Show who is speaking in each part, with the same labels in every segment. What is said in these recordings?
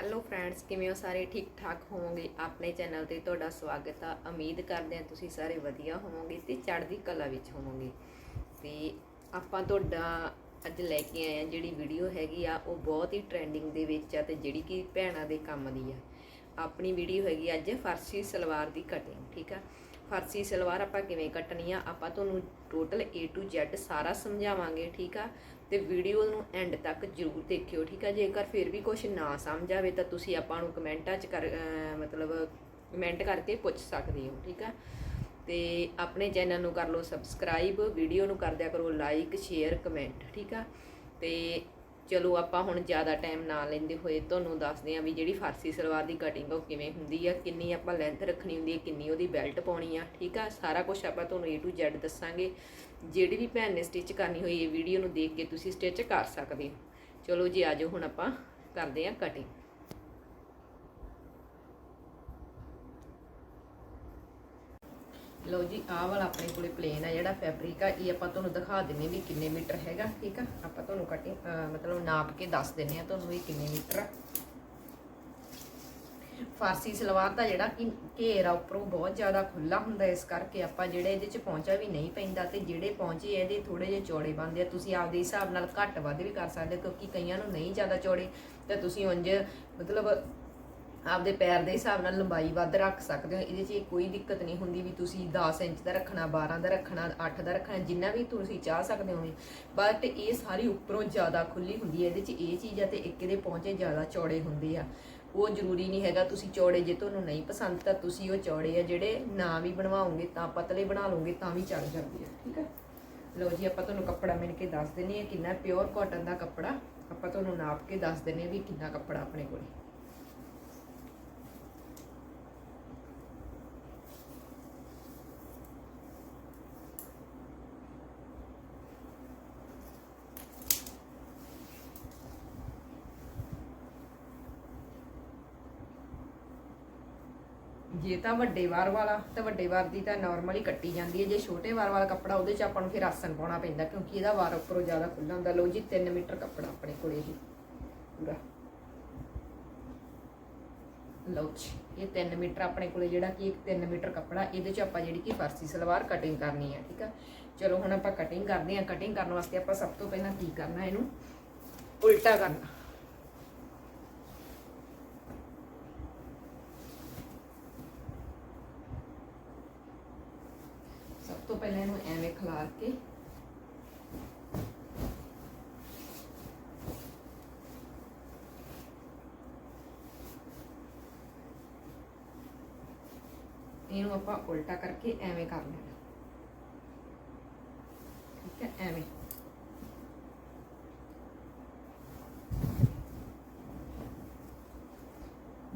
Speaker 1: Hello friends ਕਿਵੇਂ ਹੋ ਸਾਰੇ? ਠੀਕ ਠਾਕ ਹੋਵੋਗੇ? ਆਪਣੇ ਚੈਨਲ ਤੇ ਤੁਹਾਡਾ ਸਵਾਗਤ ਆ। ਉਮੀਦ ਕਰਦੇ ਹਾਂ ਤੁਸੀਂ ਸਾਰੇ ਵਧੀਆ ਹੋਵੋਗੇ ਤੇ ਚੜ੍ਹਦੀ ਕਲਾ ਵਿੱਚ ਹੋਵੋਗੇ। ਤੇ ਆਪਾਂ ਤੁਹਾਡਾ ਅੱਜ ਲੈ ਕੇ ਆਏ ਆ ਜਿਹੜੀ ਵੀਡੀਓ ਹੈਗੀ ਆ, ਉਹ ਬਹੁਤ ਹੀ ਟ੍ਰੈਂਡਿੰਗ ਦੇ ਵਿੱਚ ਆ ਤੇ ਜਿਹੜੀ ਕਿ ਭੈਣਾਂ ਦੇ ਕੰਮ ਦੀ ਆ। ਆਪਣੀ ਵੀਡੀਓ ਹੈਗੀ ਅੱਜ ਫਰਸੀ ਸਲਵਾਰ ਦੀ ਕਟਿੰਗ ਠੀਕ ਆ? ਫਰਸੀ ਸਲਵਾਰ ਆਪਾਂ ਕਿਵੇਂ ਕੱਟਣੀ ਆ? ਆਪਾਂ ਤੁਹਾਨੂੰ ਟੋਟਲ A to Z ਸਾਰਾ ਸਮਝਾਵਾਂਗੇ, ਠੀਕ ਆ? ਤੇ ਵੀਡੀਓ ਨੂੰ ਐਂਡ ਤੱਕ ਜਰੂਰ ਦੇਖਿਓ, ਠੀਕ ਆ? ਜੇਕਰ ਫਿਰ ਵੀ ਕੁਝ ਨਾ ਸਮਝ ਆਵੇ ਤਾਂ ਤੁਸੀਂ ਆਪਾਂ ਨੂੰ ਕਮੈਂਟਾਂ 'ਚ ਕਰ ਮਤਲਬ ਕਮੈਂਟ ਕਰਕੇ ਪੁੱਛ ਸਕਦੇ ਹੋ, ਠੀਕ ਆ? ਤੇ ਆਪਣੇ ਚੈਨਲ ਨੂੰ ਕਰ ਲਓ ਸਬਸਕ੍ਰਾਈਬ ਵੀਡੀਓ ਨੂੰ ਕਰ ਦਿਆ ਕਰੋ ਲਾਈਕ ਸ਼ੇਅਰ ਕਮੈਂਟ ਠੀਕ ਆ? ਤੇ ਚਲੋ ਆਪਾਂ ਹੁਣ ਜ਼ਿਆਦਾ ਟਾਈਮ ਨਾ ਲੈਂਦੇ ਹੋਏ ਤੁਹਾਨੂੰ ਦੱਸਦੇ ਆ ਵੀ ਜਿਹੜੀ ਫਾਰਸੀ ਸਲਵਾਰ ਦੀ ਕਟਿੰਗ ਉਹ ਕਿਵੇਂ ਹੁੰਦੀ ਆ, ਕਿੰਨੀ ਆਪਾਂ ਲੈਂਥ ਰੱਖਣੀ ਹੁੰਦੀ ਹੈ ਕਿੰਨੀ ਉਹਦੀ ਬੈਲਟ ਪਾਉਣੀ ਆ, ਠੀਕ ਆ? ਸਾਰਾ ਕੁਝ ਆਪਾਂ ਤੁਹਾਨੂੰ A to Z ਦੱਸਾਂਗੇ। ਜਿਹੜੀ ਵੀ ਭੈਣ ਨੇ ਸਟਿਚ ਕਰਨੀ ਹੋਈ, ਇਹ ਵੀਡੀਓ ਨੂੰ ਦੇਖ ਕੇ ਤੁਸੀਂ ਸਟਿਚ ਕਰ ਸਕਦੇ ਹੋ। ਚਲੋ ਜੀ, ਆਜੋ ਹੁਣ ਆਪਾਂ ਕਰਦੇ ਹਾਂ ਕਟਿੰਗ ਲਓ ਜੀ, ਆਹ ਵਾਲਾ ਆਪਣੇ ਕੋਲੇ ਪਲੇਨ ਆ ਜਿਹੜਾ ਫੈਬਰਿਕ ਆ, ਇਹ ਆਪਾਂ ਤੁਹਾਨੂੰ ਦਿਖਾ ਦਿੰਨੇ ਵੀ ਕਿੰਨੇ ਮੀਟਰ ਹੈਗਾ, ਠੀਕ ਆ? ਆਪਾਂ ਤੁਹਾਨੂੰ ਕਟਿੰਗ ਮਤਲਬ ਨਾਪ ਕੇ ਦੱਸ ਦਿੰਨੇ ਆ ਤੁਹਾਨੂੰ ਇਹ ਕਿੰਨੇ ਮੀਟਰ ਆ। ਫਾਰਸੀ ਸਲਵਾਰ ਦਾ ਜਿਹੜਾ ਕਿ ਘੇਰ ਆ ਉੱਪਰੋਂ ਬਹੁਤ ਜ਼ਿਆਦਾ ਖੁੱਲਾ ਹੁੰਦਾ ਇਸ ਕਰਕੇ ਆਪਾਂ ਜਿਹੜੇ ਇਹਦੇ ਚ ਪਹੁੰਚਾ ਵੀ ਨਹੀਂ ਪੈਂਦਾ ਤੇ ਜਿਹੜੇ ਪਹੁੰਚੇ ਇਹਦੇ ਥੋੜੇ ਜਿਹੇ ਚੌੜੇ ਬਣਦੇ ਆ, ਤੁਸੀਂ ਆਪਦੇ ਹਿਸਾਬ ਨਾਲ ਘੱਟ ਵੱਧ ਵੀ ਕਰ ਸਕਦੇ ਕਿਉਂਕਿ ਕਈਆਂ ਨੂੰ ਨਹੀਂ ਜ਼ਿਆਦਾ ਚੌੜੇ ਤਾਂ ਤੁਸੀਂ ਉਂਝ ਮਤਲਬ ਆਪਦੇ ਪੈਰ ਦੇ ਹਿਸਾਬ ਨਾਲ ਲੰਬਾਈ ਵੱਧ ਰੱਖ ਸਕਦੇ ਹੋ, ਇਹਦੇ 'ਚ ਕੋਈ ਦਿੱਕਤ ਨਹੀਂ ਹੁੰਦੀ ਵੀ ਤੁਸੀਂ 10 ਇੰਚ ਦਾ ਰੱਖਣਾ 12 ਦਾ ਰੱਖਣਾ 8 ਦਾ ਰੱਖਣਾ, ਜਿੰਨਾ ਵੀ ਤੁਸੀਂ ਚਾਹ ਸਕਦੇ ਹੋ ਬਟ ਇਹ ਸਾਰੀ ਉੱਪਰੋਂ ਜ਼ਿਆਦਾ ਖੁੱਲੀ ਹੁੰਦੀ ਹੈ, ਇਹਦੇ 'ਚ ਇਹ ਚੀਜ਼ ਆ ਤੇ ਇੱਕ ਇਹਦੇ ਪਹੁੰਚੇ ਜ਼ਿਆਦਾ ਚੌੜੇ ਹੁੰਦੇ ਆ। ਉਹ ਜ਼ਰੂਰੀ ਨਹੀਂ ਹੈਗਾ, ਤੁਸੀਂ ਚੌੜੇ ਜੇ ਤੁਹਾਨੂੰ ਨਹੀਂ ਪਸੰਦ ਤਾਂ ਤੁਸੀਂ ਉਹ ਚੌੜੇ ਆ ਜਿਹੜੇ ਨਾ ਵੀ ਬਣਵਾਓਗੇ, ਤਾਂ ਪਤਲੇ ਬਣਾ ਲਓਗੇ, ਤਾਂ ਵੀ ਚੜ ਜਾਂਦੇ ਆ, ਠੀਕ ਹੈ ਲਓ ਜੀ, ਆਪਾਂ ਤੁਹਾਨੂੰ ਕੱਪੜਾ ਮਿਲ ਕੇ ਦੱਸ ਦਿੰਨੇ ਆ ਕਿੰਨਾ ਪਿਓਰ ਕਾਟਨ ਦਾ ਕੱਪੜਾ। ਆਪਾਂ ਤੁਹਾਨੂੰ ਨਾਪ ਕੇ ਦੱਸ ਦਿੰਨੇ ਆ ਵੀ ਕਿੰਨਾ ਕੱਪੜਾ ਆਪਣੇ ਕੋਲ। ਜੇ ਤਾਂ ਵੱਡੇ ਵਾਰ ਵਾਲਾ, ਤਾਂ ਵੱਡੇ ਵਾਰ ਦੀ ਤਾਂ ਨਾਰਮਲੀ ਕੱਟੀ ਜਾਂਦੀ ਹੈ। ਜੇ ਛੋਟੇ ਵਾਰ ਵਾਲਾ ਕੱਪੜਾ, ਉਹਦੇ 'ਚ ਆਪਾਂ ਨੂੰ ਫਿਰ ਆਸਨ ਪਾਉਣਾ ਪੈਂਦਾ, ਕਿਉਂਕਿ ਇਹਦਾ ਵਾਰ ਉੱਪਰੋਂ ਜ਼ਿਆਦਾ ਖੁੱਲਾ ਹੁੰਦਾ। ਲਓ ਜੀ 3 ਮੀਟਰ ਕੱਪੜਾ ਆਪਣੇ ਕੋਲ ਇਹ ਪੂਰਾ। ਲਓ ਜੀ, ਇਹ 3 ਮੀਟਰ ਆਪਣੇ ਕੋਲੇ, ਜਿਹੜਾ ਕਿ ਇੱਕ 3 ਮੀਟਰ ਕੱਪੜਾ, ਇਹਦੇ 'ਚ ਆਪਾਂ ਜਿਹੜੀ ਕਿ ਫਰਸੀ ਸਲਵਾਰ ਕਟਿੰਗ ਕਰਨੀ ਹੈ, ਠੀਕ ਆ? ਚਲੋ, ਹੁਣ ਆਪਾਂ ਕਟਿੰਗ ਕਰਦੇ ਹਾਂ। ਕਟਿੰਗ ਕਰਨ ਵਾਸਤੇ ਆਪਾਂ ਸਭ ਤੋਂ ਪਹਿਲਾਂ ਕੀ ਕਰਨਾ ਇਹਨੂੰ? ਉਲਟਾ ਕਰਨਾ ਸਭ ਤੋਂ ਪਹਿਲਾਂ ਇਹਨੂੰ ਐਵੇਂ ਖਿਲਾਰ ਕੇ। ਇਹਨੂੰ ਆਪਾਂ ਉਲਟਾ ਕਰਕੇ ਐਵੇਂ ਕਰ ਲੈਣਾ। ਠੀਕ ਹੈ, ਐਵੇਂ।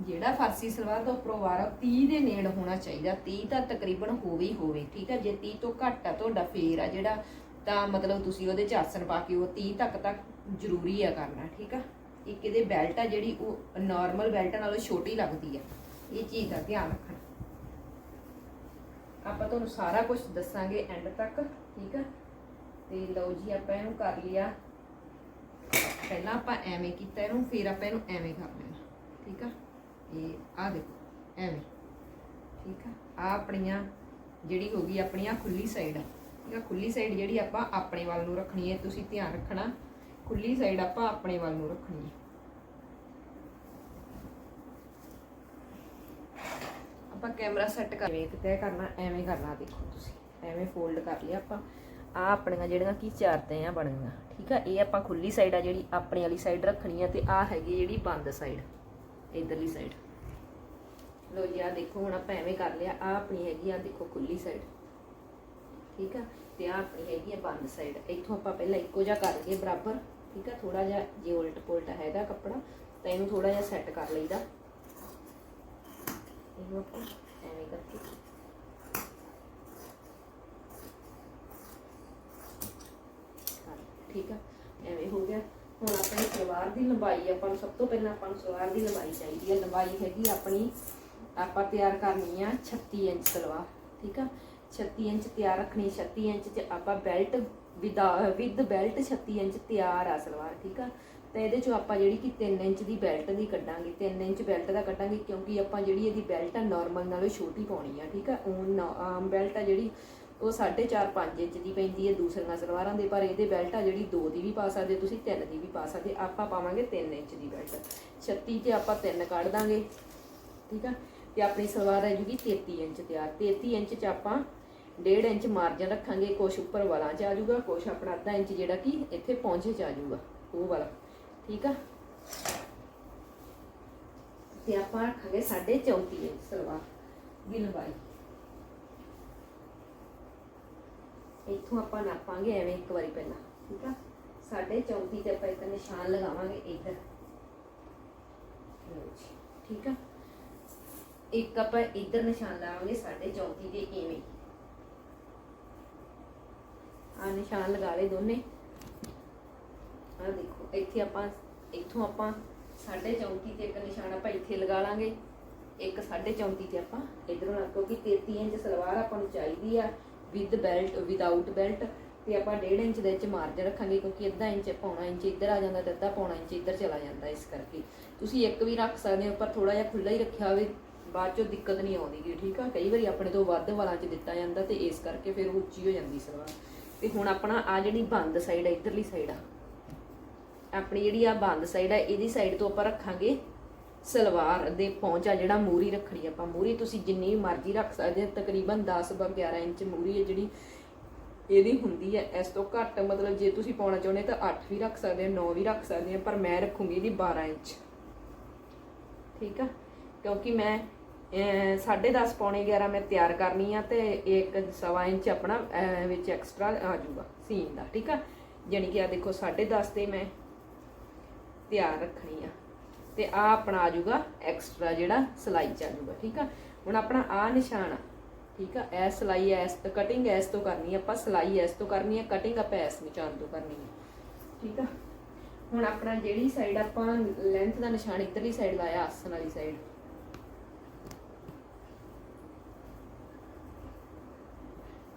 Speaker 1: ਜਿਹੜਾ ਫਾਰਸੀ ਸਲਵਾਰ ਦਾ ਉੱਪਰੋਂ ਵਾਰ ਆ, 30 ਦੇ ਨੇੜ ਹੋਣਾ ਚਾਹੀਦਾ 30 ਤਾਂ ਤਕਰੀਬਨ ਹੋਵੇ ਹੀ ਹੋਵੇ ਠੀਕ ਆ? ਜੇ 30 ਤੋਂ ਘੱਟ ਆ ਤੁਹਾਡਾ ਫੇਰ ਆ ਜਿਹੜਾ ਤਾਂ ਮਤਲਬ ਤੁਸੀਂ ਉਹਦੇ ਚ ਆਸਣ ਪਾ ਕੇ ਉਹ 30 ਤੱਕ ਤੱਕ ਜ਼ਰੂਰੀ ਆ ਕਰਨਾ ਠੀਕ ਆ? ਇੱਕ ਇਹਦੇ ਬੈਲਟ ਆ ਜਿਹੜੀ ਉਹ ਨਾਰਮਲ ਬੈਲਟ ਨਾਲੋਂ ਛੋਟੀ ਲੱਗਦੀ ਆ। ਇਹ ਚੀਜ਼ ਦਾ ਧਿਆਨ ਰੱਖਣਾ। ਆਪਾਂ ਤੁਹਾਨੂੰ ਸਾਰਾ ਕੁਝ ਦੱਸਾਂਗੇ ਐਂਡ ਤੱਕ ਠੀਕ ਆ? ਤੇ ਲਓ ਜੀ ਆਪਾਂ ਇਹਨੂੰ ਕਰ ਲਿਆ। ਪਹਿਲਾਂ ਆਪਾਂ ਐਵੇਂ ਕੀਤਾ ਇਹਨੂੰ ਫਿਰ ਆਪਾਂ ਇਹਨੂੰ ਐਵੇਂ ਕਰ ਲੈਣਾ ਠੀਕ ਆ? ਇਹ ਆ ਦੇਖੋ, ਐਵੇਂ, ਠੀਕ ਆ? ਆ ਆਪਣੀਆਂ ਜਿਹੜੀ ਹੋ ਗਈ ਆਪਣੀ ਆ ਖੁੱਲੀ ਸਾਈਡ ਆ, ਠੀਕ ਆ? ਖੁੱਲੀ ਸਾਈਡ ਜਿਹੜੀ ਆਪਾਂ ਆਪਣੇ ਵੱਲ ਨੂੰ ਰੱਖਣੀ ਹੈ, ਤੁਸੀਂ ਧਿਆਨ ਰੱਖਣਾ ਖੁੱਲੀ ਸਾਈਡ ਆਪਾਂ ਆਪਣੇ ਵੱਲ ਨੂੰ ਰੱਖਣੀ ਹੈ। ਆਪਾਂ ਕੈਮਰਾ ਸੈੱਟ ਕਰ ਵੇਖ ਤੈਅ ਕਰਨਾ, ਐਵੇਂ ਕਰਨਾ ਦੇਖੋ ਤੁਸੀਂ। ਐਵੇਂ ਫੋਲਡ ਕਰ ਲਿਆ ਆਪਾਂ। ਆ ਆਪਣੀਆਂ ਜਿਹੜੀਆਂ ਕੀ ਚਾਰ ਤੈਆਂ ਬਣੀਆਂ, ਠੀਕ ਆ? ਇਹ ਆਪਾਂ ਖੁੱਲੀ ਸਾਈਡ ਆ ਜਿਹੜੀ ਆਪਣੇ ਵਾਲੀ ਸਾਈਡ ਰੱਖਣੀ ਆ ਤੇ ਆ ਹੈਗੀ ਜਿਹੜੀ ਬੰਦ ਸਾਈਡ ਇਧਰਲੀ ਸਾਈਡ ਲੋ ਜੀ ਆ ਦੇਖੋ, ਹੁਣ ਆਪਾਂ ਐਵੇਂ ਕਰ ਲਿਆ। ਆ ਆਪਣੀ ਹੈਗੀ ਆ ਦੇਖੋ, ਖੁੱਲੀ ਸਾਈਡ ਠੀਕ ਆ? ਤੇ ਆ ਆਪਣੀ ਹੈਗੀ ਆ, ਬੰਦ ਸਾਈਡ ਇੱਥੋਂ ਆਪਾਂ ਪਹਿਲਾਂ ਇੱਕੋ ਜਿਹਾ ਕਰ ਬਰਾਬਰ, ਠੀਕ ਆ? ਥੋੜਾ ਜਿਹਾ, ਜੇ ਉਲਟ ਪੁਲਟ ਹੈਗਾ ਕੱਪੜਾ, ਤਾਂ ਇਹਨੂੰ ਥੋੜਾ ਜਿਹਾ ਸੈੱਟ ਕਰ ਲਈਦਾ। ਇਹਨੂੰ ਆਪਾਂ ਐਵੇਂ ਕਰਕੇ। ਠੀਕ ਆ? ਐਵੇਂ ਹੋ ਗਿਆ। ਹੁਣ ਆਪਾਂ ਸਲਵਾਰ ਦੀ ਲੰਬਾਈ ਆਪਾਂ ਨੂੰ ਸਭ ਤੋਂ ਪਹਿਲਾਂ ਆਪਾਂ ਨੂੰ ਸਲਵਾਰ ਦੀ ਲੰਬਾਈ ਚਾਹੀਦੀ ਹੈ। ਲੰਬਾਈ ਹੈਗੀ ਆਪਣੀ, ਆਪਾਂ ਤਿਆਰ ਕਰਨੀ ਆ 36 ਇੰਚ ਸਲਵਾਰ, ਠੀਕ ਆ? 36 ਇੰਚ ਤਿਆਰ ਰੱਖਣੀ 36 ਇੰਚ ਚ ਆਪਾਂ belt with with belt 36 inch ਤਿਆਰ ਆ ਸਲਵਾਰ, ਠੀਕ ਆ? ਤਾਂ ਇਹਦੇ ਚੋਂ ਆਪਾਂ ਜਿਹੜੀ ਕਿ 3 ਇੰਚ ਦੀ ਬੈਲਟ ਦੀ ਕੱਢਾਂਗੇ। 3 ਇੰਚ ਬੈਲਟ ਦਾ ਕੱਢਾਂਗੇ ਕਿਉਂਕਿ ਆਪਾਂ ਜਿਹੜੀ ਇਹਦੀ ਬੈਲਟ ਆ ਨਾਰਮਲ ਨਾਲੋਂ ਛੋਟੀ ਪਾਉਣੀ ਆ, ਠੀਕ ਆ? ਉਹ ਆਮ ਬੈਲਟ ਆ ਜਿਹੜੀ ਉਹ 4.5 5 ਇੰਚ ਦੀ ਪੈਂਦੀ ਹੈ ਦੂਸਰੀਆਂ ਸਲਵਾਰਾਂ ਦੇ, ਪਰ ਇਹਦੇ ਬੈਲਟ ਆ ਜਿਹੜੀ 2 ਦੀ ਵੀ ਪਾ ਸਕਦੇ, ਤੁਸੀਂ 3 ਦੀ ਵੀ ਪਾ ਸਕਦੇ। ਆਪਾਂ ਪਾਵਾਂਗੇ 3 ਇੰਚ ਦੀ ਬੈਲਟ 36 ਤੇ ਆਪਾਂ 3 ਕੱਢ ਦਾਂਗੇ, ਠੀਕ ਆ? ਤੇ ਆਪਣੀ ਸਲਵਾਰ ਆ ਜੂਗੀ 33 ਇੰਚ ਤਿਆਰ। 33 ਇੰਚ ਚ ਆਪਾਂ 1.5 ਇੰਚ ਮਾਰਜਨ ਰੱਖਾਂਗੇ, ਕੁਛ ਉੱਪਰ ਵਾਲਾਂ ਚ ਆ ਜਾਊਗਾ ਕੁਛ ਆਪਣਾ ਅੱਧਾ ਇੰਚ ਜਿਹੜਾ ਕਿ ਇੱਥੇ ਪਹੁੰਚੇ ਚ ਆ ਜਾਊਗਾ ਉਹ ਵਾਲਾ, ਠੀਕ ਆ? ਤੇ ਆਪਾਂ ਰੱਖਾਂਗੇ 34 ਇੰਚ ਸਲਵਾਰ ਦੀ ਲੰਬਾਈ। ਇੱਥੋਂ ਆਪਾਂ ਨਾਪਾਂਗੇ, ਐਵੇਂ ਇੱਕ ਵਾਰੀ ਪਹਿਲਾਂ, ਠੀਕ ਆ? 34 ਤੇ ਆਪਾਂ ਇੱਕ ਨਿਸ਼ਾਨ ਲਗਾਵਾਂਗੇ ਇੱਧਰ। ਠੀਕ ਆ? ਇੱਕ ਆਪਾਂ ਇੱਧਰ ਨਿਸ਼ਾਨ ਲਾਵਾਂਗੇ 34 ਦੇ ਇਵੇਂ ਆ ਨਿਸ਼ਾਨ ਲਗਾ ਲਏ ਦੋਨੇ। ਆ ਦੇਖੋ, ਇੱਥੇ ਆਪਾਂ, ਇੱਥੋਂ ਆਪਾਂ 34 ਤੇ ਇੱਕ ਨਿਸ਼ਾਨ ਆਪਾਂ ਇੱਥੇ ਲਗਾ ਲਾਂਗੇ। ਇੱਕ 34 ਤੇ ਆਪਾਂ ਇਧਰੋਂ ਲਾ ਕਿਉਂਕਿ 33 ਇੰਚ ਸਲਵਾਰ ਆਪਾਂ ਨੂੰ ਚਾਹੀਦੀ ਆ। ਵਿਦ ਬੈਲਟ ਵਿਦਆਊਟ ਬੈਲਟ ਤੇ ਆਪਾਂ 1.5 ਇੰਚ ਦੇ ਵਿੱਚ ਮਾਰਜਨ ਰੱਖਾਂਗੇ ਕਿਉਂਕਿ ਅੱਧਾ ਇੰਚ ਪੌਣਾ ਇੰਚ ਇੱਧਰ ਆ ਜਾਂਦਾ ਤੇ ਅੱਧਾ ਪੌਣਾ ਇੰਚ ਇੱਧਰ ਚਲਾ ਜਾਂਦਾ ਇਸ ਕਰਕੇ। ਤੁਸੀਂ ਇੱਕ ਵੀ ਰੱਖ ਸਕਦੇ ਹੋ, ਪਰ ਥੋੜਾ ਜਿਹਾ ਖੁੱਲਾ ਹੀ ਰੱਖਿਆ ਹੋਵੇ, ਬਾਅਦ ਚੋਂ ਦਿੱਕਤ ਨਹੀਂ ਆਉਂਦੀ ਠੀਕ ਆ? ਕਈ ਵਾਰੀ ਆਪਣੇ ਤੋਂ ਵੱਧ ਵਾਲਾਂ 'ਚ ਦਿੱਤਾ ਜਾਂਦਾ ਤੇ ਇਸ ਕਰਕੇ ਫਿਰ ਉਹ ਉੱਚੀ ਹੋ ਜਾਂਦੀ ਸਲਵਾਰ। ਤੇ ਹੁਣ ਆਪਣਾ ਆ ਜਿਹੜੀ ਬੰਦ ਸਾਈਡ ਆ, ਇੱਧਰਲੀ ਸਾਈਡ ਆ। ਆਪਣੀ ਜਿਹੜੀ ਆ ਬੰਦ ਸਾਈਡ ਆ, ਇਹਦੀ ਸਾਈਡ ਤੋਂ ਆਪਾਂ ਰੱਖਾਂਗੇ ਸਲਵਾਰ ਦੇ ਪਹੁੰਚ ਆ ਜਿਹੜਾ ਮੂਰੀ ਰੱਖਣੀ ਆਪਾਂ। ਮੂਰੀ ਤੁਸੀਂ ਜਿੰਨੀ ਮਰਜ਼ੀ ਰੱਖ ਸਕਦੇ ਹੋ, ਤਕਰੀਬਨ 10 ਬਾ 11 ਇੰਚ ਮੂਰੀ ਹੈ ਜਿਹੜੀ ਇਹਦੀ ਹੁੰਦੀ ਹੈ। ਇਸ ਤੋਂ ਘੱਟ ਮਤਲਬ ਜੇ ਤੁਸੀਂ ਪਾਉਣਾ ਚਾਹੁੰਦੇ ਤਾਂ 8 ਵੀ ਰੱਖ ਸਕਦੇ ਹੋ 9 ਵੀ ਰੱਖ ਸਕਦੇ ਹੋ, ਪਰ ਮੈਂ ਰੱਖੂੰਗੀ ਇਹਦੀ 12 ਇੰਚ। ਠੀਕ ਆ? ਕਿਉਂਕਿ ਮੈਂ 10.5 ਪੌਣੇ 11 ਮੈਂ ਤਿਆਰ ਕਰਨੀ ਆ ਤੇ ਇੱਕ ਸਵਾ ਇੰਚ ਆਪਣਾ ਵਿੱਚ ਐਕਸਟਰਾ ਆ ਜਾਊਗਾ ਸੀਨ ਦਾ। ਠੀਕ ਆ? ਜਾਣੀ ਕਿ ਆ ਦੇਖੋ 10.5 ਤੇ ਮੈਂ ਤਿਆਰ ਰੱਖਣੀ ਆ। ਤੇ ਆ ਆਪਣਾ ਆ ਜਾਊਗਾ ਐਕਸਟਰਾ ਜਿਹੜਾ ਸਲਾਈ ਚ ਆ ਜਾਊਗਾ ਠੀਕ ਆ? ਹੁਣ ਆਪਣਾ ਆ ਨਿਸ਼ਾਨ ਆ ਠੀਕ ਆ? ਐ ਸਲਾਈ ਐਸ ਤੋਂ ਕਟਿੰਗ ਐਸ ਤੋਂ ਕਰਨੀ ਆਪਾਂ ਸਲਾਈ ਐਸ ਤੋਂ ਕਰਨੀ ਆ ਕਟਿੰਗ ਆਪਾਂ ਐਸ ਨਿਸ਼ਾਨ ਤੋਂ ਕਰਨੀ ਆ ਠੀਕ ਆ? ਹੁਣ ਆਪਣਾ ਜਿਹੜੀ ਸਾਈਡ ਆਪਾਂ ਲੈਂਥ ਦਾ ਨਿਸ਼ਾਨ ਇੱਧਰਲੀ ਸਾਈਡ ਲਾਇਆ ਆਸਨ ਵਾਲੀ ਸਾਈਡ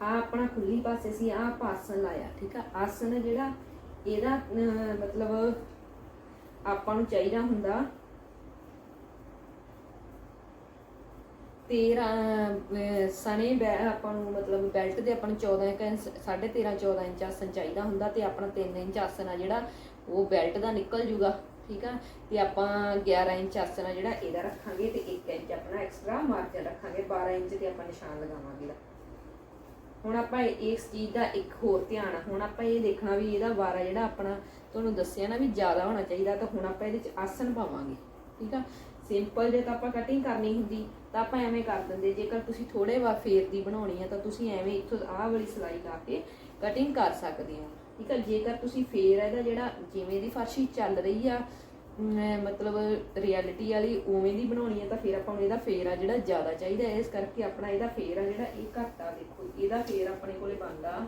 Speaker 1: ਆ ਆਪਣਾ ਖੁੱਲੀ ਪਾਸੇ ਸੀ ਆ ਆਪਾਂ ਆਸਨ ਲਾਇਆ ਠੀਕ ਆ? ਆਸਨ ਜਿਹੜਾ ਇਹਦਾ ਅਹ, ਮਤਲਬ ਆਪਾਂ ਨੂੰ ਚਾਹੀਦਾ ਹੁੰਦਾ 13 ਸਣੇ ਆਪਾਂ ਨੂੰ ਮਤਲਬ ਬੈਲਟ ਦੇ ਆਪਾਂ ਨੂੰ 14 ਇੰਚ 13.5 14 ਇੰਚ ਆਸਨ ਚਾਹੀਦਾ ਹੁੰਦਾ ਤੇ ਆਪਣਾ 3 ਇੰਚ ਆਸਨ ਆ ਜਿਹੜਾ ਉਹ ਬੈਲਟ ਦਾ ਨਿਕਲ ਜੂਗਾ, ਠੀਕ ਆ? ਤੇ ਆਪਾਂ 11 ਇੰਚ ਆਸਨ ਆ ਜਿਹੜਾ ਇਹਦਾ ਰੱਖਾਂਗੇ ਤੇ 1 ਇੰਚ ਆਪਣਾ ਐਕਸਟਰਾ ਮਾਰਜਨ ਰੱਖਾਂਗੇ 12 ਇੰਚ ਤੇ ਆਪਾਂ ਨਿਸ਼ਾਨ ਲਗਾਵਾਂਗੇ ਹੁਣ ਆਪਾਂ ਇਸ ਚੀਜ਼ ਦਾ ਇੱਕ ਹੋਰ ਧਿਆਨ ਹੁਣ ਆਪਾਂ ਇਹ ਦੇਖਣਾ ਵੀ ਇਹਦਾ ਵਾਰਾ ਜਿਹੜਾ ਆਪਣਾ ਤੁਹਾਨੂੰ ਦੱਸਿਆ ਨਾ ਵੀ ਜ਼ਿਆਦਾ ਹੋਣਾ ਚਾਹੀਦਾ, ਤਾਂ ਹੁਣ ਆਪਾਂ ਇਹਦੇ ਚ ਆਸਣ ਪਾਵਾਂਗੇ, ਠੀਕ ਆ? ਸਿੰਪਲ ਜੇ ਤਾਂ ਆਪਾਂ ਕਟਿੰਗ ਕਰਨੀ ਹੁੰਦੀ, ਤਾਂ ਆਪਾਂ ਐਵੇਂ ਕਰ ਦਿੰਦੇ, ਜੇਕਰ ਤੁਸੀਂ ਥੋੜੇ ਵਾ ਫੇਰ ਦੀ ਬਣਾਉਣੀ ਆ, ਤਾਂ ਤੁਸੀਂ ਐਵੇਂ ਇੱਥੋਂ ਆਹ ਵਾਲੀ ਸਲਾਈ ਲਾ ਕੇ ਕਟਿੰਗ ਕਰ ਸਕਦੇ ਹੋ, ਠੀਕ ਆ? ਜੇਕਰ ਤੁਸੀਂ ਫੇਰ ਇਹਦਾ ਜਿਹੜਾ ਜਿਵੇਂ ਦੀ ਫਰਸ਼ੀ ਚੱਲ ਰਹੀ ਆ ਮਤਲਬ ਰਿਐਲਿਟੀ ਵਾਲੀ ਉਵੇਂ ਦੀ ਬਣਾਉਣੀ ਹੈ ਤਾਂ ਫਿਰ ਆਪਾਂ ਨੂੰ ਇਹਦਾ ਫੇਰ ਆ ਜਿਹੜਾ ਜ਼ਿਆਦਾ ਚਾਹੀਦਾ ਇਸ ਕਰਕੇ ਆਪਣਾ ਇਹਦਾ ਫੇਰ ਆ ਜਿਹੜਾ ਇਹ ਘੱਟ ਆ, ਦੇਖੋ, ਇਹਦਾ ਫੇਰ ਆਪਣੇ ਕੋਲੇ ਬਣਦਾ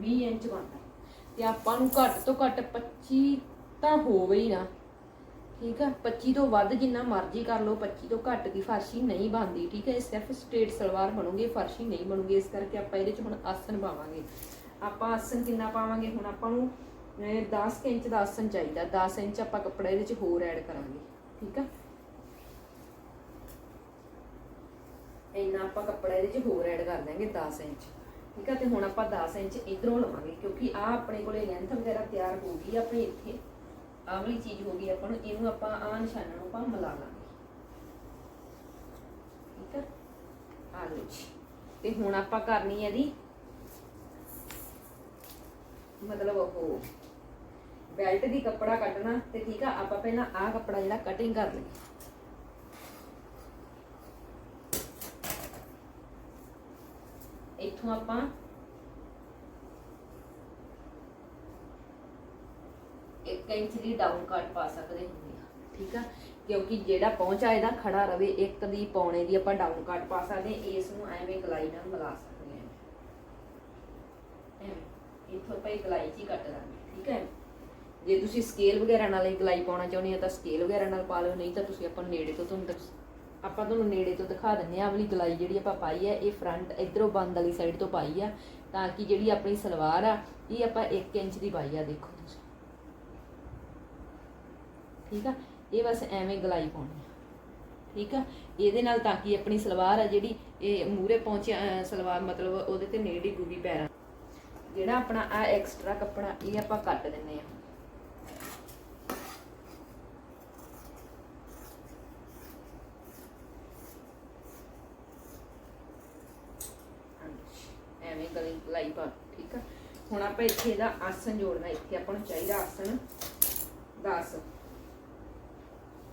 Speaker 1: 20 ਇੰਚ ਬਣਦਾ। ਤੇ ਆਪਾਂ ਨੂੰ ਘੱਟ ਤੋਂ ਘੱਟ 25 ਤਾਂ ਹੋਵੇ ਹੀ ਨਾ। ਠੀਕ ਆ? 25 ਤੋਂ ਵੱਧ ਜਿੰਨਾ ਮਰਜ਼ੀ ਕਰ ਲਓ 25 ਤੋਂ ਘੱਟ ਦੀ ਫਰਸ਼ੀ ਨਹੀਂ ਬਣਦੀ ਠੀਕ ਹੈ ਇਹ ਸਿਰਫ ਸਟ੍ਰੇਟ ਸਲਵਾਰ ਬਣੂਗੀ ਫਰਸ਼ੀ ਨਹੀਂ ਬਣੂਗੀ ਇਸ ਕਰਕੇ ਆਪਾਂ ਇਹਦੇ ਚ ਹੁਣ ਆਸਨ ਪਾਵਾਂਗੇ। ਆਪਾਂ ਆਸਨ ਕਿੰਨਾ ਪਾਵਾਂਗੇ? ਹੁਣ ਆਪਾਂ ਨੂੰ ਅਹ, 10 ਇੰਚ ਦਾ ਆਸਨ ਚਾਹੀਦਾ 10 ਇੰਚ ਆਪਾਂ ਕੱਪੜਾ ਇਹਦੇ ਚ ਹੋਰ ਐਡ ਕਰਾਂਗੇ ਠੀਕ ਆ? ਇੰਨਾ ਆਪਾਂ ਕੱਪੜਾ ਇਹਦੇ ਚ ਹੋਰ ਐਡ ਕਰ ਦਾਂਗੇ 10 ਇੰਚ। ਠੀਕ ਆ, ਤੇ ਹੁਣ ਆਪਾਂ 10 ਇੰਚ ਇਧਰੋਂ ਲਵਾਂਗੇ, ਕਿਉਂਕਿ ਆ ਆਪਣੇ ਕੋਲੇ ਲੈਂਥ ਵਗੈਰਾ ਤਿਆਰ ਹੋ ਗਈ ਆ ਇੱਥੇ। ਆਹ ਵਾਲੀ ਚੀਜ਼ ਹੋ ਗਈ ਆਪਾਂ ਨੂੰ, ਇਹਨੂੰ ਆਪਾਂ ਆ ਨਿਸ਼ਾਨਾਂ ਨੂੰ ਆਪਾਂ ਮਿਲਾ ਲਾਂਗੇ। ਠੀਕ ਆ? ਆ ਲਓ ਜੀ। ਤੇ ਹੁਣ ਆਪਾਂ ਕਰਨੀ ਹੈ ਇਹਦੀ, ਮਤਲਬ ਉਹ ਬੈਲਟ ਦੀ ਕੱਪੜਾ ਕੱਢਣਾ, ਤੇ ਠੀਕ ਆ, ਆਪਾਂ ਪਹਿਲਾਂ ਆਹ ਕੱਪੜਾ ਜਿਹੜਾ ਕਟਿੰਗ ਕਰ ਲਈਏ। ਇੱਥੋਂ ਆਪਾਂ। ਇੱਕ ਇੰਚ ਦੀ ਡਾਊਨ ਕੱਟ ਪਾ ਸਕਦੇ ਹੁੰਦੇ ਆ, ਠੀਕ ਆ? ਕਿਉਂਕਿ ਜਿਹੜਾ ਪਹੁੰਚਾ ਇਹਦਾ ਖੜਾ ਰਵੇ, ਇੱਕ ਦੀ ਪੌਣੇ ਦੀ ਆਪਾਂ ਡਾਊਨ ਕੱਟ ਪਾ ਸਕਦੇ ਇਸ ਨੂੰ ਐਵੇਂ ਗਲਾਈ ਨਾਲ ਮਿਲਾ ਸਕਦੇ ਹਾਂ ਇੱਥੋਂ ਆਪਾਂ ਗਲਾਈ 'ਚ ਕੱਟ ਲਾਂਗੇ, ਠੀਕ ਹੈ ਜੇ ਤੁਸੀਂ ਸਕੇਲ ਵਗੈਰਾ ਨਾਲ ਇਹ ਗਲਾਈ ਪਾਉਣਾ ਚਾਹੁੰਦੇ ਹੋ ਤਾਂ ਸਕੇਲ ਵਗੈਰਾ ਨਾਲ ਪਾ ਲਓ, ਨਹੀਂ ਤਾਂ ਤੁਸੀਂ ਆਪਾਂ ਨੇੜੇ ਤੋਂ ਤੁਹਾਨੂੰ ਆਪਾਂ ਤੁਹਾਨੂੰ ਨੇੜੇ ਤੋਂ ਦਿਖਾ ਦਿੰਨੇ ਆ ਵਾਲੀ ਗਲਾਈ ਜਿਹੜੀ ਆਪਾਂ ਪਾਈ ਆ ਇਹ ਫਰੰਟ ਇਧਰੋਂ ਬੰਦ ਵਾਲੀ ਸਾਈਡ ਤੋਂ ਪਾਈ ਆ, ਤਾਂ ਕਿ ਜਿਹੜੀ ਆਪਣੀ ਸਲਵਾਰ ਆ, ਇਹ ਆਪਾਂ 1 ਇੰਚ ਦੀ ਪਾਈ ਆ, ਦੇਖੋ ਤੁਸੀਂ। ਠੀਕ ਆ? ਇਹ ਬਸ ਐਵੇਂ ਗਲਾਈ ਪਾਉਣੀ ਆ। ਠੀਕ ਆ? ਇਹਦੇ ਨਾਲ ਤਾਂ ਕਿ ਆਪਣੀ ਸਲਵਾਰ ਆ ਜਿਹੜੀ, ਇਹ ਮੂਰੇ ਪਹੁੰਚਿਆ ਸਲਵਾਰ ਮਤਲਬ ਉਹਦੇ ਤੇ ਨੇੜੇ ਡਿੱਗੂਗੀ ਪੈਰਾਂ। ਜਿਹੜਾ ਆਪਣਾ ਆ ਐਕਸਟਰਾ ਕੱਪੜਾ, ਇਹ ਆਪਾਂ ਕੱਟ ਦਿੰਨੇ ਆ ਹਾਂਜੀ, ਐਵੇਂ ਗਲੀ ਗਲਾਈ ਪਾ ਠੀਕ ਆ ਹੁਣ ਆਪਾਂ ਇੱਥੇ ਇਹਦਾ ਆਸਨ ਜੋੜਨਾ, ਇੱਥੇ ਆਪਾਂ ਨੂੰ ਚਾਹੀਦਾ ਆਸਨ 10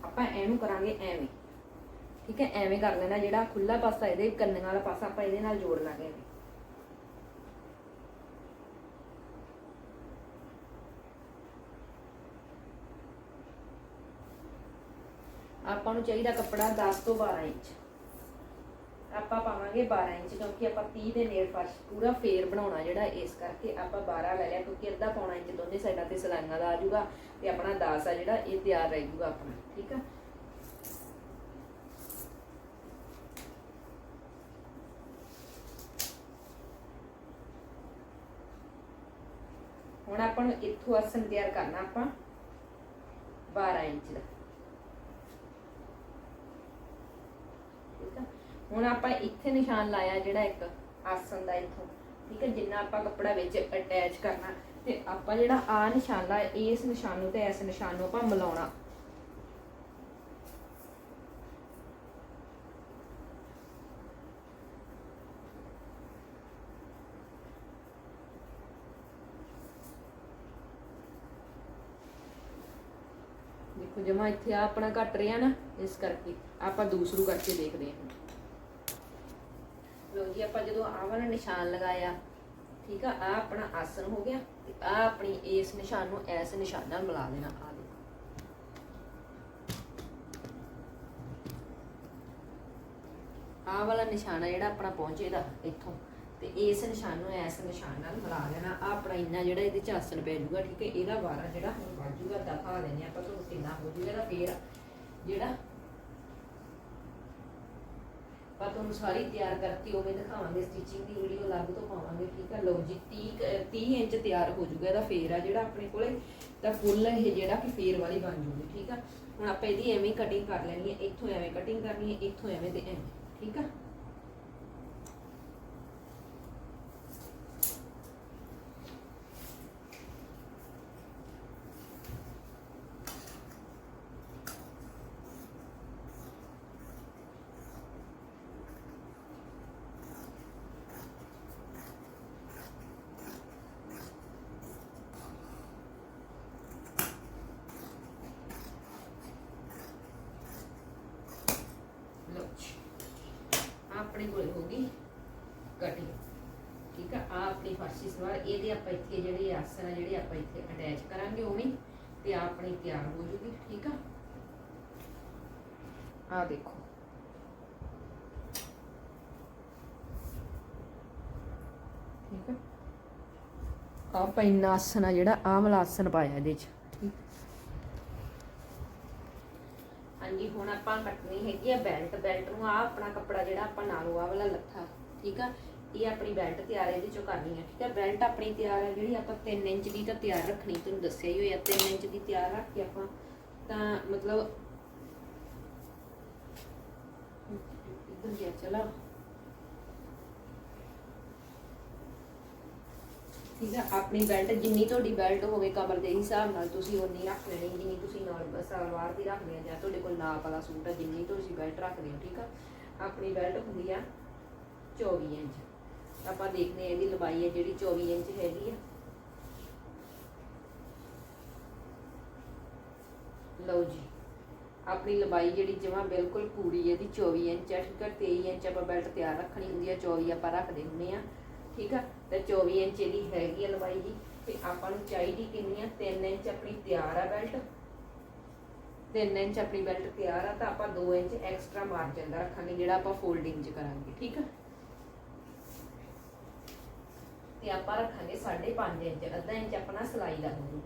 Speaker 1: ਆਪਾਂ ਇਹਨੂੰ ਕਰਾਂਗੇ ਐਵੇਂ। ਠੀਕ ਹੈ, ਐਵੇਂ ਕਰ ਲੈਣਾ, ਜਿਹੜਾ ਖੁੱਲਾ ਪਾਸਾ ਇਹਦੇ, ਕੰਨਾਂ ਵਾਲਾ ਪਾਸਾ ਆਪਾਂ ਇਹਦੇ ਨਾਲ ਜੋੜ ਲਾਂਗੇ ਐਵੇਂ। ਆਪਾਂ ਨੂੰ ਚਾਹੀਦਾ ਕੱਪੜਾ 10 ਤੋਂ 12 ਇੰਚ। ਆਪਾਂ 12 ਇੰਚ, ਕਿਉਂਕਿ ਆਪਾਂ 30 ਦੇ ਨੇੜ ਫਰਸ਼ ਪੂਰਾ ਫੇਰ ਬਣਾਉਣਾ ਜਿਹੜਾ ਇਸ ਕਰਕੇ ਆਪਾਂ 12 ਲੈ ਲਿਆ, ਕਿਉਂਕਿ ਅੱਧਾ ਪੌਣਾ ਇੰਚ ਦੋਨੇ ਸਾਈਡਾਂ ਤੇ ਸਲਾਈਆਂ ਦਾ ਆ ਜਾਊਗਾ ਤੇ ਆਪਣਾ 10 ਆ ਜਿਹੜਾ, ਇਹ ਤਿਆਰ ਰਹਿ ਜਾਊਗਾ ਆਪਣਾ, ਠੀਕ ਆ? ਹੁਣ ਆਪਾਂ ਨੂੰ ਇੱਥੋਂ ਆਸਨ ਤਿਆਰ ਕਰਨਾ ਆਪਾਂ 12 ਇੰਚ ਦਾ। ਠੀਕ ਆ? ਹੁਣ ਆਪਾਂ ਇੱਥੇ ਨਿਸ਼ਾਨ ਲਾਇਆ ਜਿਹੜਾ ਇੱਕ ਆਸਨ ਦਾ ਇੱਥੋਂ, ਠੀਕ ਹੈ, ਜਿੰਨਾ ਆਪਾਂ ਕੱਪੜਾ ਵਿੱਚ ਅਟੈਚ ਕਰਨਾ, ਤੇ ਆਪਾਂ ਜਿਹੜਾ ਆ ਨਿਸ਼ਾਨ ਲਾਇਆ, ਇਸ ਨਿਸ਼ਾਨ ਨੂੰ ਤੇ ਇਸ ਨਿਸ਼ਾਨ ਨੂੰ ਆਪਾਂ ਮਿਲਾਉਣਾ। ਦੇਖੋ ਜਮਾ ਇੱਥੇ ਆ ਆਪਣਾ ਘਟ ਰਿਹਾ ਨਾ, ਇਸ ਕਰਕੇ ਆਪਾਂ ਦੂਸਰੂ ਕਰਕੇ ਦੇਖਦੇ ਹਾਂ। ਲੋ ਜੀ ਆਪਾਂ ਜਦੋਂ ਆਹ ਵਾਲਾ ਨਿਸ਼ਾਨ ਲਗਾਇਆ, ਠੀਕ ਆ ਆ ਆਪਣਾ ਆਸਨ ਹੋ ਗਿਆ, ਤੇ ਆ ਆਪਣੀ ਇਸ ਨਿਸ਼ਾਨ ਨੂੰ ਇਸ ਨਿਸ਼ਾਨ ਨਾਲ ਮਿਲਾ ਦੇਣਾ ਆ ਦੇਖੋ। ਆਹ ਵਾਲਾ ਨਿਸ਼ਾਨ ਆ ਜਿਹੜਾ ਆਪਣਾ ਪਹੁੰਚੇਦਾ ਇੱਥੋਂ। ਤੇ ਇਸ ਨਿਸ਼ਾਨ ਨੂੰ ਇਸ ਨਿਸ਼ਾਨ ਨਾਲ ਮਿਲਾ ਲੈਣਾ ਆ ਆਪਣਾ ਇੰਨਾ ਜਿਹੜਾ ਇਹਦੇ ਚ ਆਸਨ ਪੈ ਜਾਊਗਾ, ਠੀਕ ਹੈ ਇਹਦਾ ਵਾਰਾ ਜਿਹੜਾ ਹੁਣ ਵੱਧ ਜੂਗਾ ਦਿਖਾ ਲੈਣੇ ਆਪਾਂ ਤੁਹਾਨੂੰ ਕਿੰਨਾ ਹੋ ਜੂਗਾ ਇਹਦਾ ਫੇਰ ਜਿਹੜਾ ਆਪਾਂ ਤੁਹਾਨੂੰ ਸਾਰੀ ਤਿਆਰ ਕਰਤੀ ਉਵੇਂ ਦਿਖਾਵਾਂਗੇ ਸਟਿਚਿੰਗ ਦੀ ਵੀਡੀਓ ਅਲੱਗ ਤੋਂ ਪਾਵਾਂਗੇ, ਠੀਕ ਆ? ਲਓ ਜੀ 30 ਕੁ- 30 ਇੰਚ ਤਿਆਰ ਹੋ ਜੂਗਾ ਇਹਦਾ ਫੇਰ ਆ ਜਿਹੜਾ ਆਪਣੇ ਕੋਲੇ, ਤਾਂ ਫੁੱਲ ਇਹ ਜਿਹੜਾ ਕਿ ਫੇਰ ਵਾਲੀ ਬਣ ਜੂਗੀ ਠੀਕ ਆ? ਹੁਣ ਆਪਾਂ ਇਹਦੀ ਐਵੇਂ ਕਟਿੰਗ ਕਰ ਲੈਣੀ ਹੈ, ਇੱਥੋਂ ਐਵੇਂ ਕਟਿੰਗ ਕਰਨੀ ਹੈ, ਇੱਥੋਂ ਐਵੇਂ ਤੇ ਐਵੇਂ, ਠੀਕ ਆ ਲਓ ਜੀ ਆਹ ਆਪਣੀ ਕੋਲ ਹੋ ਗਈ ਕਟਿੰਗ ਠੀਕ ਆ ਆ ਆਪਣੀ ਇਹਦੇ ਆਪਾਂ ਇੱਥੇ ਜਿਹੜੇ ਆਸਨ ਆ, ਜਿਹੜੇ ਆਪਾਂ ਇੱਥੇ ਅਟੈਚ ਕਰਾਂਗੇ, ਉਵੇਂ ਤੇ ਆਪਣੀ ਤਿਆਰ ਹੋ ਜੂਗੀ, ਠੀਕ ਆ? ਆ ਦੇਖੋ। ਠੀਕ ਆ? ਆ ਪੈਨਾ ਆਸਨ ਆ, ਜਿਹੜਾ ਆ ਵਾਲਾ ਆਸਨ ਪਾਇਆ ਇਹਦੇ ਚ ਹਾਂਜੀ, ਹੁਣ ਆਪਾਂ ਕੱਟਣੀ ਹੈਗੀ ਆ ਬੈਲਟ ਬੈਲਟ ਨੂੰ ਆ ਆਪਣਾ ਕੱਪੜਾ ਜਿਹੜਾ ਆਪਾਂ ਨਾਲੋਂ ਆ ਵਾਲਾ ਲੱਥਾ, ਠੀਕ ਆ? ਇਹ ਆਪਣੀ ਬੈਲਟ ਤਿਆਰ ਇਹਦੇ ਚੋਂ ਕਰਨੀ ਹੈ, ਠੀਕ ਆ ਬੈਲਟ ਆਪਣੀ ਤਿਆਰ ਹੈ, ਜਿਹੜੀ ਆਪਾਂ 3 ਇੰਚ ਦੀ ਤਾਂ ਤਿਆਰ ਰੱਖਣੀ, ਤੁਹਾਨੂੰ ਦੱਸਿਆ ਹੀ ਹੋਇਆ 3 ਇੰਚ ਦੀ ਤਿਆਰ ਰੱਖ ਕੇ ਆਪਾਂ ਤਾਂ ਮਤਲਬ ਇੱਧਰ ਗਿਆ, ਚਲਾ। ਠੀਕ ਹੈ, ਆਪਣੀ ਬੈਲਟ ਜਿੰਨੀ ਤੁਹਾਡੀ ਬੈਲਟ ਹੋਵੇ ਕਮਰ ਦੇ ਹਿਸਾਬ ਨਾਲ ਤੁਸੀਂ ਉਨੀ ਰੱਖ ਲੈਣੀ, ਜਿੰਨੀ ਤੁਸੀਂ ਨਾਲ ਸਲਵਾਰ ਦੀ ਰੱਖਦੇ ਆ ਜਾਂ ਤੁਹਾਡੇ ਕੋਲ ਨਾਪ ਵਾਲਾ ਸੂਟ ਆ ਜਿੰਨੀ ਤੁਸੀਂ ਬੈਲਟ ਰੱਖਦੇ ਹੋ, ਠੀਕ ਆ ਆਪਣੀ ਬੈਲਟ ਹੁੰਦੀ ਆ 24 ਇੰਚ। ਆਪਾਂ ਦੇਖਦੇ ਆ ਇਹਦੀ ਲੰਬਾਈ ਹੈ ਜਿਹੜੀ 24 ਇੰਚ ਹੈਗੀ ਆ। ਲਓ ਜੀ, ਆਪਣੀ ਲੰਬਾਈ ਜਿਹੜੀ ਜਮਾ ਬਿਲਕੁਲ ਪੂਰੀ ਇਹਦੀ 24 ਇੰਚ ਹੈ, ਠੀਕ ਹੈ 23 ਇੰਚ ਆਪਾਂ ਬੈਲਟ ਤਿਆਰ ਰੱਖਣੀ ਹੁੰਦੀ ਹੈ 24 ਆਪਾਂ ਰੱਖਦੇ ਹੁੰਦੇ ਆ, ਠੀਕ ਆ? ਤੇ 24 ਇੰਚ ਇਹਦੀ ਹੈਗੀ ਆ ਲੰਬਾਈ ਦੀ ਤੇ ਆਪਾਂ ਨੂੰ ਚਾਹੀਦੀ ਕਿੰਨੀ ਆ? 3 ਇੰਚ ਆਪਣੀ ਤਿਆਰ ਆ ਬੈਲਟ। 3 ਇੰਚ ਆਪਣੀ ਬੈਲਟ ਤਿਆਰ ਆ, ਤਾਂ ਆਪਾਂ 2 ਇੰਚ ਐਕਸਟਰਾ ਮਾਰਜਨ ਦਾ ਰੱਖਾਂਗੇ, ਜਿਹੜਾ ਆਪਾਂ ਫੋਲਡਿੰਗ 'ਚ ਕਰਾਂਗੇ, ਠੀਕ ਆ? ਤੇ ਆਪਾਂ ਰੱਖਾਂਗੇ 5.5 ਇੰਚ, ਅੱਧਾ ਇੰਚ ਆਪਣਾ ਸਲਾਈ ਦਾ ਹੋ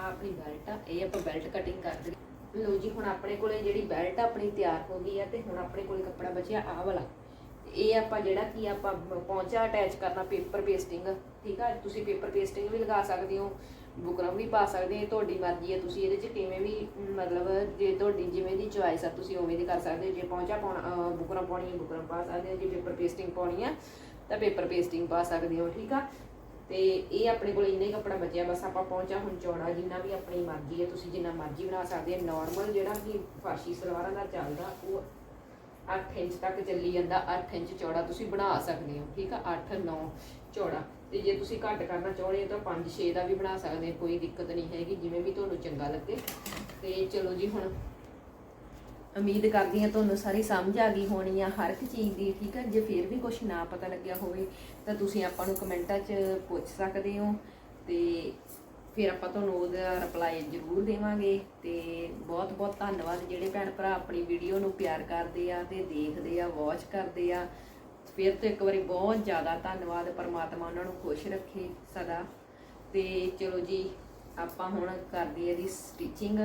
Speaker 1: ਆਪਣੀ ਬੈਲਟ ਆ, ਇਹ ਆਪਾਂ ਬੈਲਟ ਕਟਿੰਗ ਕਰਦੇ ਲਓ ਜੀ, ਹੁਣ ਆਪਣੇ ਕੋਲੇ ਜਿਹੜੀ ਬੈਲਟ ਆਪਣੀ ਤਿਆਰ ਹੋ ਗਈ ਆ ਤੇ ਹੁਣ ਆਪਣੇ ਕੋਲੇ ਕੱਪੜਾ ਬਚਿਆ ਆਹ ਵਾਲਾ। ਇਹ ਆਪਾਂ ਜਿਹੜਾ ਕੀ ਆਪਾਂ ਪੌਂਚਾ ਅਟੈਚ ਕਰਨਾ ਪੇਪਰ ਪੇਸਟਿੰਗ ਠੀਕ ਆ? ਤੁਸੀਂ ਪੇਪਰ ਪੇਸਟਿੰਗ ਵੀ ਲਗਾ ਸਕਦੇ ਹੋ, ਬੁਕਰਮ ਵੀ ਪਾ ਸਕਦੇ ਹੋ, ਤੁਹਾਡੀ ਮਰਜ਼ੀ ਹੈ ਤੁਸੀਂ ਇਹਦੇ ਚ ਕਿਵੇਂ ਵੀ, ਮਤਲਬ ਜੇ ਤੁਹਾਡੀ ਜਿਵੇਂ ਦੀ ਚੁਆਇਸ ਆ, ਤੁਸੀਂ ਉਵੇਂ ਦੀ ਕਰ ਸਕਦੇ ਹੋ। ਜੇ ਪੌਂਚਾ ਪਾਉਣਾ ਬੁਕਰਮ ਪਾਉਣੀ ਹੈ ਬੁਕਰਮ ਪਾ ਸਕਦੇ ਹੋ। ਜੇ ਪੇਪਰ ਪੇਸਟਿੰਗ ਪਾਉਣੀ ਆ, ਤਾਂ ਪੇਪਰ ਪੇਸਟਿੰਗ ਪਾ ਸਕਦੇ ਹੋ, ਠੀਕ ਆ? ਤੇ ਇਹ ਆਪਣੇ ਕੋਲ ਇੰਨਾ ਹੀ ਕੱਪੜਾ ਬਚਿਆ, ਬਸ ਆਪਾਂ ਪਹੁੰਚਾ ਹੁਣ ਚੌੜਾ, ਜਿੰਨਾ ਵੀ ਆਪਣੀ ਮਰਜ਼ੀ ਹੈ, ਤੁਸੀਂ ਜਿੰਨਾ ਮਰਜ਼ੀ ਬਣਾ ਸਕਦੇ ਹੋ। ਨਾਰਮਲ ਜਿਹੜਾ ਕਿ ਫਾਰਸੀ ਸਲਵਾਰਾਂ ਦਾ ਚੱਲਦਾ, ਉਹ 8 ਇੰਚ ਤੱਕ ਚੱਲੀ ਜਾਂਦਾ 8 ਇੰਚ ਚੌੜਾ ਤੁਸੀਂ ਬਣਾ ਸਕਦੇ ਹੋ, ਠੀਕ ਆ? 8 9 ਚੌੜਾ। ਤੇ ਜੇ ਤੁਸੀਂ ਘੱਟ ਕਰਨਾ ਚਾਹੁੰਦੇ ਤਾਂ 5 6 ਦਾ ਵੀ ਬਣਾ ਸਕਦੇ ਕੋਈ ਦਿੱਕਤ ਨਹੀਂ ਹੈਗੀ, ਜਿਵੇਂ ਵੀ ਤੁਹਾਨੂੰ ਚੰਗਾ ਲੱਗੇ। ਤੇ ਚਲੋ ਜੀ ਹੁਣ ਉਮੀਦ ਕਰਦੀ ਹਾਂ ਤੁਹਾਨੂੰ ਸਾਰੀ ਸਮਝ ਆ ਗਈ ਹੋਣੀ ਆ ਹਰ ਇੱਕ ਚੀਜ਼ ਦੀ, ਠੀਕ ਹੈ ਜੇ ਫਿਰ ਵੀ ਕੁਝ ਨਾ ਪਤਾ ਲੱਗਿਆ ਹੋਵੇ, ਤਾਂ ਤੁਸੀਂ ਆਪਾਂ ਨੂੰ ਕਮੈਂਟਾਂ 'ਚ ਪੁੱਛ ਸਕਦੇ ਹੋ ਤੇ ਫਿਰ ਆਪਾਂ ਤੁਹਾਨੂੰ ਉਹਦਾ ਰਿਪਲਾਈ ਜ਼ਰੂਰ ਦੇਵਾਂਗੇ ਤੇ ਬਹੁਤ ਬਹੁਤ ਧੰਨਵਾਦ ਜਿਹੜੇ ਭੈਣ ਭਰਾ ਆਪਣੀ ਵੀਡੀਓ ਨੂੰ ਪਿਆਰ ਕਰਦੇ ਆ ਤੇ ਦੇਖਦੇ ਆ ਵਾਚ ਕਰਦੇ ਆ। ਫਿਰ ਤੋਂ ਇੱਕ ਵਾਰੀ ਬਹੁਤ ਜ਼ਿਆਦਾ ਧੰਨਵਾਦ, ਪਰਮਾਤਮਾ ਉਹਨਾਂ ਨੂੰ ਖੁਸ਼ ਰੱਖੇ ਸਦਾ। ਤੇ ਚਲੋ ਜੀ, ਆਪਾਂ ਹੁਣ ਕਰਦੇ ਆ ਦੀ ਸਟਿਚਿੰਗ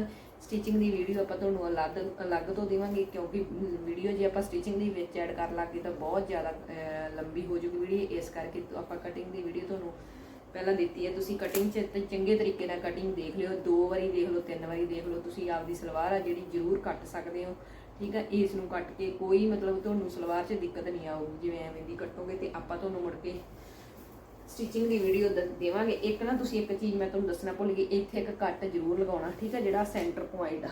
Speaker 1: ਸਟਿਚਿੰਗ ਦੀ ਵੀਡੀਓ ਆਪਾਂ ਤੁਹਾਨੂੰ ਅਲੱਗ ਅਲੱਗ ਤੋਂ ਦੇਵਾਂਗੇ, ਕਿਉਂਕਿ ਵੀਡੀਓ ਜੇ ਆਪਾਂ ਸਟਿਚਿੰਗ ਦੀ ਵਿੱਚ ਐਡ ਕਰਨ ਲੱਗੇ ਤਾਂ ਬਹੁਤ ਜ਼ਿਆਦਾ ਲੰਬੀ ਹੋ ਜੂਗੀ ਵੀਡੀਓ ਇਸ ਕਰਕੇ ਆਪਾਂ ਕਟਿੰਗ ਦੀ ਵੀਡੀਓ ਤੁਹਾਨੂੰ ਪਹਿਲਾਂ ਦਿੱਤੀ ਹੈ। ਤੁਸੀਂ ਕਟਿੰਗ 'ਚ ਤੇ ਚੰਗੇ ਤਰੀਕੇ ਨਾਲ ਕਟਿੰਗ ਦੇਖ ਲਿਓ। ਦੋ ਵਾਰੀ ਦੇਖ ਲਓ, ਤਿੰਨ ਵਾਰੀ ਦੇਖ ਲਓ। ਤੁਸੀਂ ਆਪਦੀ ਸਲਵਾਰ ਆ ਜਿਹੜੀ ਜ਼ਰੂਰ ਕੱਟ ਸਕਦੇ ਹੋ। ਠੀਕ ਹੈ ਇਸ ਨੂੰ ਕੱਟ ਕੇ ਕੋਈ ਮਤਲਬ ਤੁਹਾਨੂੰ ਸਲਵਾਰ 'ਚ ਦਿੱਕਤ ਨਹੀਂ ਆਊਗੀ। ਜਿਵੇਂ ਐਵੇਂ ਦੀ ਕੱਟੋਗੇ ਤੇ ਆਪਾਂ ਤੁਹਾਨੂੰ ਮੁੜ ਕੇ ਸਟਿਚਿੰਗ ਦੀ ਵੀਡੀਓ ਦੇਵਾਂਗੇ। ਇੱਕ ਨਾ ਤੁਸੀਂ ਇੱਕ ਚੀਜ਼ ਮੈਂ ਤੁਹਾਨੂੰ ਦੱਸਣਾ ਭੁੱਲ ਗਈ, ਇੱਥੇ ਇੱਕ ਕੱਟ ਜ਼ਰੂਰ ਲਗਾਉਣਾ, ਠੀਕ ਹੈ, ਜਿਹੜਾ ਸੈਂਟਰ ਪੁਆਇੰਟ ਆ।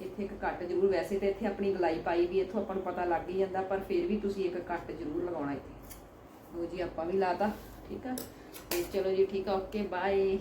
Speaker 1: ਇੱਥੇ ਇੱਕ ਕੱਟ ਜ਼ਰੂਰ, ਵੈਸੇ ਤਾਂ ਇੱਥੇ ਆਪਣੀ ਗਲਾਈ ਪਾਈ ਵੀ ਇੱਥੋਂ ਆਪਾਂ ਨੂੰ ਪਤਾ ਲੱਗ ਹੀ ਜਾਂਦਾ, ਪਰ ਫਿਰ ਵੀ ਤੁਸੀਂ ਇੱਕ ਕੱਟ ਜ਼ਰੂਰ ਲਗਾਉਣਾ ਇੱਥੇ। ਲੋ ਜੀ, ਆਪਾਂ ਵੀ ਲਾਤਾ, ਠੀਕ ਆ ਤੇ ਚਲੋ ਜੀ, ਠੀਕ ਆ ਓਕੇ ਬਾਏ